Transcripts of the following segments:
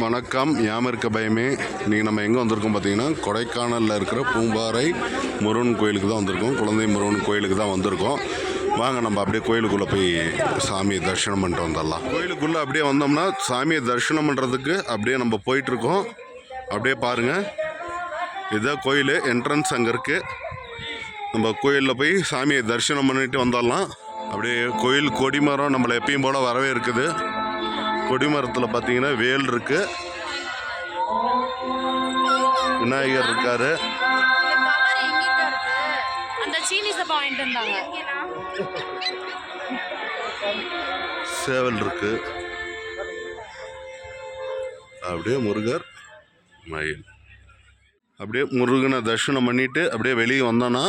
வணக்கம். ஞாபகம் இருக்க பயமே. இன்றைக்கி நம்ம எங்கே வந்திருக்கோம் பார்த்தீங்கன்னா கொடைக்கானலில் இருக்கிற பூம்பாறை முருகன் கோயிலுக்கு தான் வந்திருக்கோம். குழந்தை முருகன் கோயிலுக்கு தான் வந்திருக்கோம். வாங்க நம்ம அப்படியே கோயிலுக்குள்ளே போய் சாமியை தரிசனம் பண்ணிட்டு வந்துடலாம். கோயிலுக்குள்ளே அப்படியே வந்தோம்னா சாமியை தரிசனம் பண்ணுறதுக்கு அப்படியே நம்ம போயிட்டுருக்கோம். அப்படியே பாருங்கள் இதுதான் கோயில். என்ட்ரன்ஸ் அங்கே இருக்குது நம்ம கோயிலில் போய் சாமியை தரிசனம் பண்ணிட்டு வந்துடலாம். அப்படியே கோயில் கொடிமரம் நம்மளை எப்பயும் போல் வரவே இருக்குது கொடிமரத்தில் பார்த்தீங்கன்னா வேல் இருக்கு. விநாயகர் இருக்காரு. சேவல் இருக்கு. அப்படியே முருகர் மயில். அப்படியே முருகனை தரிசனம் பண்ணிட்டு அப்படியே வெளியே வந்தோன்னா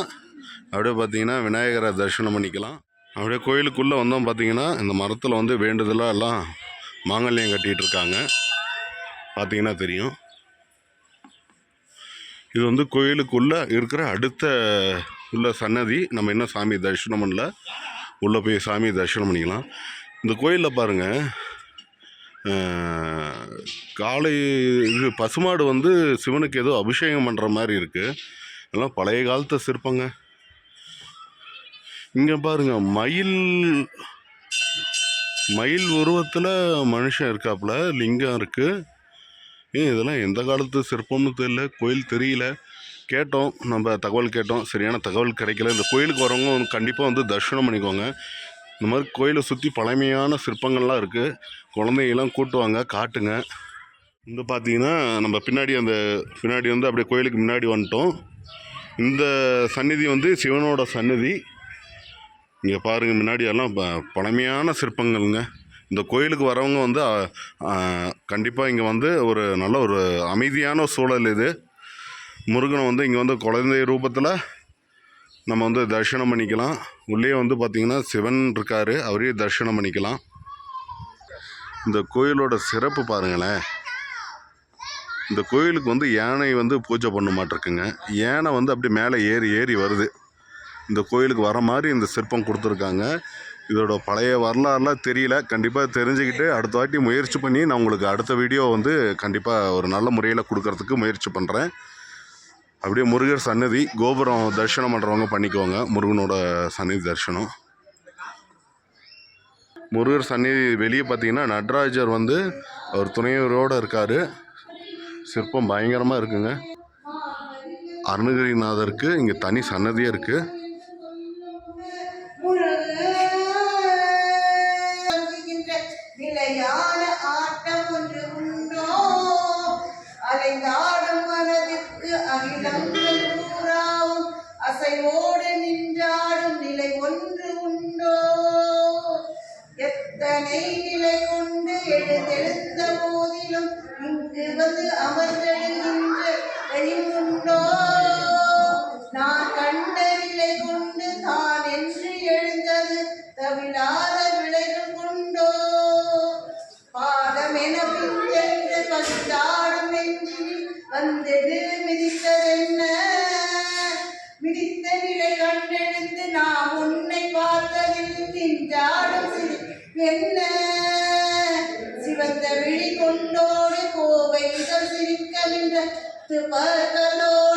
அப்படியே பார்த்தீங்கன்னா விநாயகரை தரிசனம் பண்ணிக்கலாம். அப்படியே கோயிலுக்குள்ளே வந்தோம் பார்த்தீங்கன்னா இந்த மரத்தில் வந்து வேண்டுதலாக எல்லாம் மாங்கல்யம் கட்டிகிட்டு இருக்காங்க பார்த்தீங்கன்னா தெரியும். இது வந்து கோயிலுக்குள்ளே இருக்கிற அடுத்த உள்ள சன்னதி. நம்ம என்ன சாமி தரிசனம் பண்ணல. உள்ளே போய் சாமி தரிசனம் பண்ணிக்கலாம். இந்த கோயிலில் பாருங்கள் காலை இது பசுமாடு வந்து சிவனுக்கு ஏதோ அபிஷேகம் பண்ணுற மாதிரி இருக்குது எல்லாம் பழைய காலத்தை சிற்பங்க. இங்கே பாருங்க மயில் மயில் உருவத்தில் மனுஷன் இருக்காப்புல லிங்கம் இருக்குது ஏன் இதெல்லாம் எந்த காலத்து சிற்பம்னு தெரியல கோயில் தெரியல. கேட்டோம் நம்ம தகவல் கேட்டோம். சரியான தகவல் கிடைக்கல. இந்த கோயிலுக்கு வரவங்க கண்டிப்பாக வந்து தரிசனம் பண்ணிக்கோங்க. இந்த மாதிரி கோயிலை சுற்றி பழமையான சிற்பங்கள்லாம் இருக்குது குழந்தைங்கெல்லாம் கூட்டுவாங்க காட்டுங்க. இந்த பார்த்தீங்கன்னா நம்ம பின்னாடி அந்த பின்னாடி வந்து அப்படியே கோயிலுக்கு முன்னாடி வந்துட்டோம். இந்த சந்நிதி வந்து சிவனோட சந்நிதி. இங்கே பாருங்கள் முன்னாடி எல்லாம் ப- பழமையான சிற்பங்கள்ங்க. இந்த கோயிலுக்கு வரவங்க வந்து கண்டிப்பாக இங்கே வந்து ஒரு நல்ல ஒரு அமைதியான சூழல் இது. முருகனை வந்து இங்கே வந்து குழந்தை ரூபத்தில் நம்ம வந்து தரிசனம் பண்ணிக்கலாம். உள்ளே வந்து பார்த்திங்கன்னா சிவன் இருக்கார் அவரையும் தரிசனம் பண்ணிக்கலாம். இந்த கோயிலோட சிறப்பு பாருங்களேன். இந்த கோயிலுக்கு வந்து யானை வந்து பூஜை பண்ண மாட்டிருக்குங்க. யானை வந்து அப்படி மேலே ஏறி ஏறி வருது. இந்த கோயிலுக்கு வர மாதிரி இந்த சிற்பம் கொடுத்துருக்காங்க. இதோட பழைய வரலாறுலாம் தெரியல. கண்டிப்பாக தெரிஞ்சுக்கிட்டு அடுத்த வாட்டி முயற்சி பண்ணி நான் உங்களுக்கு அடுத்த வீடியோ வந்து கண்டிப்பாக ஒரு நல்ல முறையில் கொடுக்கறதுக்கு முயற்சி பண்ணுறேன் அப்படியே முருகர் சன்னதி கோபுரம் தரிசனம் பண்ணுறவங்க பண்ணிக்குவாங்க முருகனோட சன்னதி தரிசனம். முருகர் சன்னதி வெளியே பார்த்தீங்கன்னா நடராஜர் வந்து அவர் துணையரோடு இருக்கார். சிற்பம் பயங்கரமாக இருக்குங்க. அருணகிரிநாதருக்கு இங்கே தனி சன்னதியே இருக்குது நிலையான ஆட்டம் ஒன்று உண்டோ அலைந்தாடும் மனதிற்கு அகிலங்கள் கூறாவும் அசைவோடு நின்றாடும் நிலை ஒன்று உண்டோ? எத்தனை நிலை கொண்டு எழுதெழுந்த போதிலும் இங்கு வந்து அமர்ந்தெழுகின்ற வழியும் சிரி சிவந்த விழி கொண்டோடு கோவை சிரிக்க நின்ற பகலோ